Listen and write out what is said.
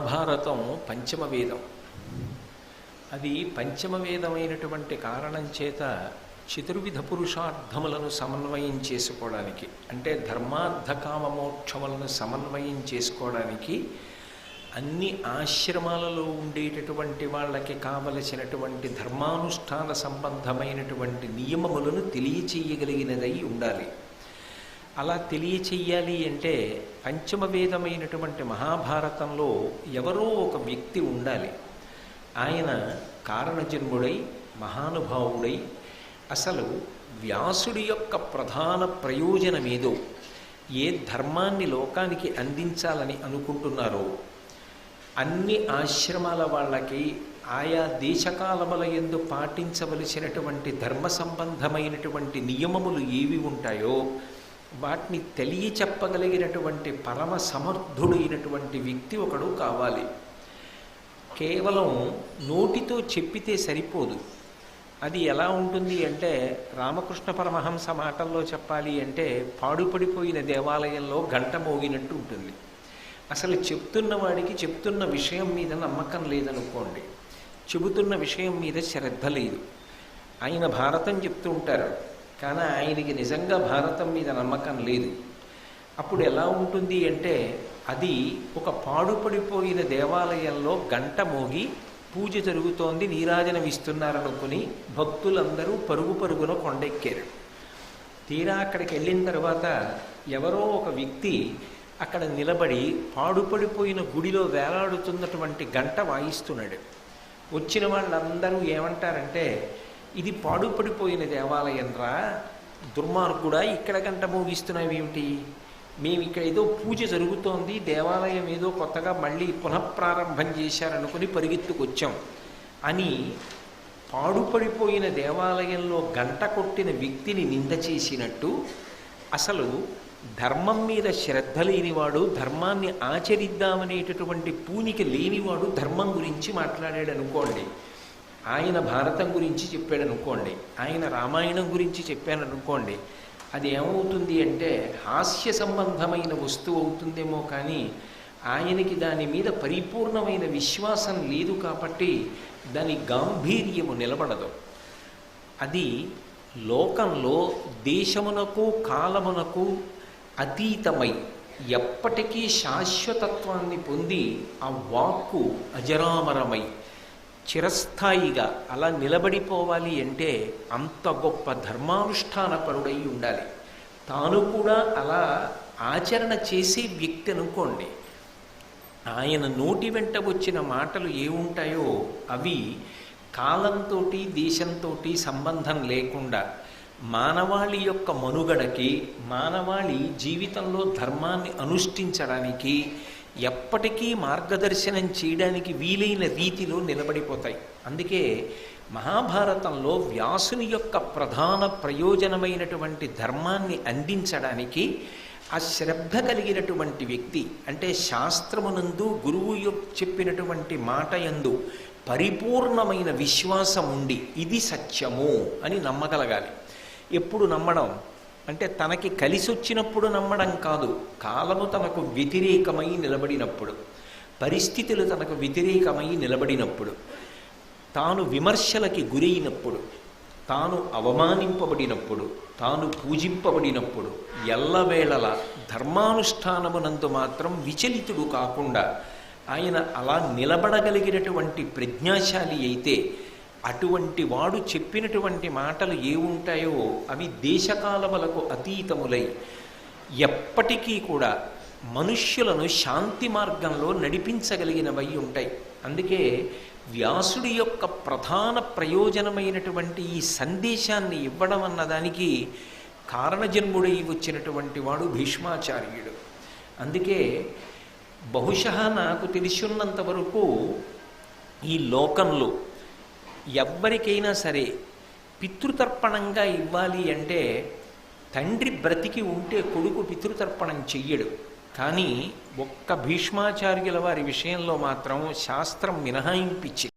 మహాభారతం పంచమ వేదం. అది పంచమ వేదమైనటువంటి కారణం చేత చతుర్విధ పురుషార్థములను సమన్వయం చేసుకోవడానికి అంటే ధర్మార్థ సమన్వయం చేసుకోవడానికి అన్ని ఆశ్రమాలలో ఉండేటటువంటి వాళ్ళకి కావలసినటువంటి ధర్మానుష్ఠాన సంబంధమైనటువంటి నియమములను తెలియచేయగలిగినదై ఉండాలి. అలా తెలియచెయ్యాలి అంటే పంచమవేదమైనటువంటి మహాభారతంలో ఎవరో ఒక వ్యక్తి ఉండాలి. ఆయన కారణజన్ముడై మహానుభావుడై అసలు వ్యాసుడి యొక్క ప్రధాన ప్రయోజనమేదో ఏ ధర్మాన్ని లోకానికి అందించాలని అనుకుంటున్నారో అన్ని ఆశ్రమాల వాళ్ళకి ఆయా దేశకాలముల ఎందు పాటించవలసినటువంటి ధర్మ సంబంధమైనటువంటి నియమములు ఏవి ఉంటాయో వాటిని తెలియచెప్పగలిగినటువంటి పరమ సమర్థుడైనటువంటి వ్యక్తి ఒకడు కావాలి. కేవలం నోటితో చెప్పితే సరిపోదు. అది ఎలా ఉంటుంది అంటే రామకృష్ణ పరమహంస మాటల్లో చెప్పాలి అంటే పాడుపడిపోయిన దేవాలయంలో గంట మోగినట్టు ఉంటుంది. అసలు చెప్తున్న వాడికి చెప్తున్న విషయం మీద నమ్మకం లేదనుకోండి. చెబుతున్న విషయం మీద శ్రద్ధ లేదు. ఆయన భారతం చెప్తూ ఉంటారు. కానీ ఆయనకి నిజంగా భారతం మీద నమ్మకం లేదు. అప్పుడు ఎలా ఉంటుంది అంటే అది ఒక పాడుపడిపోయిన దేవాలయంలో గంట మోగి పూజ జరుగుతోంది నీరాజనం ఇస్తున్నారనుకుని భక్తులందరూ పరుగు పరుగున కొండెక్కారు. తీరా అక్కడికి వెళ్ళిన తర్వాత ఎవరో ఒక వ్యక్తి అక్కడ నిలబడి పాడుపడిపోయిన గుడిలో వేలాడుతున్నటువంటి గంట వాయిస్తున్నాడు. వచ్చిన వాళ్ళందరూ ఏమంటారంటే ఇది పాడుపడిపోయిన దేవాలయం రా దుర్మార్గుడా ఇక్కడ గంట మోగిస్తున్నావు ఏమిటి మేము ఇక్కడ ఏదో పూజ జరుగుతోంది దేవాలయం ఏదో కొత్తగా మళ్ళీ పునఃప్రారంభం చేశారనుకుని పరిగెత్తుకొచ్చాం. అని పాడుపడిపోయిన దేవాలయంలో గంట కొట్టిన వ్యక్తిని నింద చేసినట్టు అసలు ధర్మం మీద శ్రద్ధ లేనివాడు ధర్మాన్ని ఆచరిద్దామనేటటువంటి పూనిక లేనివాడు ధర్మం గురించి మాట్లాడాడు అనుకోండి ఆయన భారతం గురించి చెప్పాడు అనుకోండి ఆయన రామాయణం గురించి చెప్పాను అనుకోండి అది ఏమవుతుంది అంటే హాస్య సంబంధమైన వస్తువు అవుతుందేమో కానీ ఆయనకి దాని మీద పరిపూర్ణమైన విశ్వాసం లేదు కాబట్టి దాని గాంభీర్యము నిలబడదు. అది లోకంలో దేశమునకు కాలమునకు అతీతమై ఎప్పటికీ శాశ్వతత్వాన్ని పొంది ఆ వాక్కు అజరామరమై చిరస్థాయిగా అలా నిలబడిపోవాలి అంటే అంత గొప్ప ధర్మానుష్ఠాన పరుడై ఉండాలి. తాను కూడా అలా ఆచరణ చేసే వ్యక్తి అనుకోండి. ఆయన నోటి వెంట వచ్చిన మాటలు ఏముంటాయో అవి కాలంతో దేశంతో సంబంధం లేకుండా మానవాళి యొక్క మనుగడకి మానవాళి జీవితంలో ధర్మాన్ని అనుష్ఠించడానికి ఎప్పటికీ మార్గదర్శనం చేయడానికి వీలైన రీతిలో నిలబడిపోతాయి. అందుకే మహాభారతంలో వ్యాసుని యొక్క ప్రధాన ప్రయోజనమైనటువంటి ధర్మాన్ని అందించడానికి ఆ శ్రద్ధ కలిగినటువంటి వ్యక్తి అంటే శాస్త్రమునందు గురువు యొక్క చెప్పినటువంటి మాట యందు పరిపూర్ణమైన విశ్వాసం ఉండి ఇది సత్యము అని నమ్మగలగాలి. ఎప్పుడు నమ్మడం? అంటే తనకి కలిసి వచ్చినప్పుడు నమ్మడం కాదు. కాలము తనకు వ్యతిరేకమై నిలబడినప్పుడు. పరిస్థితులు తనకు వ్యతిరేకమై నిలబడినప్పుడు. తాను విమర్శలకి గురైనప్పుడు. తాను అవమానింపబడినప్పుడు. తాను పూజింపబడినప్పుడు. ఎల్లవేళల ధర్మానుష్ఠానమునందు మాత్రం విచలితుడు కాకుండా ఆయన అలా నిలబడగలిగినటువంటి ప్రజ్ఞాశాలి అయితే అటువంటి వాడు చెప్పినటువంటి మాటలు ఏ ఉంటాయో అవి దేశకాలములకు అతీతములై ఎప్పటికీ కూడా మనుష్యులను శాంతి మార్గంలో నడిపించగలిగినవై ఉంటాయి. అందుకే వ్యాసుడి యొక్క ప్రధాన ప్రయోజనమైనటువంటి ఈ సందేశాన్ని ఇవ్వడం అన్నదానికి కారణజన్ముడై వచ్చినటువంటి వాడు భీష్మాచార్యుడు. అందుకే బహుశ నాకు తెలిసినంత వరకు ఈ లోకంలో ఎవ్వరికైనా సరే పితృతర్పణంగా ఇవ్వాలి అంటే తండ్రి బ్రతికి ఉంటే కొడుకు పితృతర్పణం చెయ్యడు. కానీ ఒక్క భీష్మాచార్యుల వారి విషయంలో మాత్రం శాస్త్రం మినహాయింపించింది.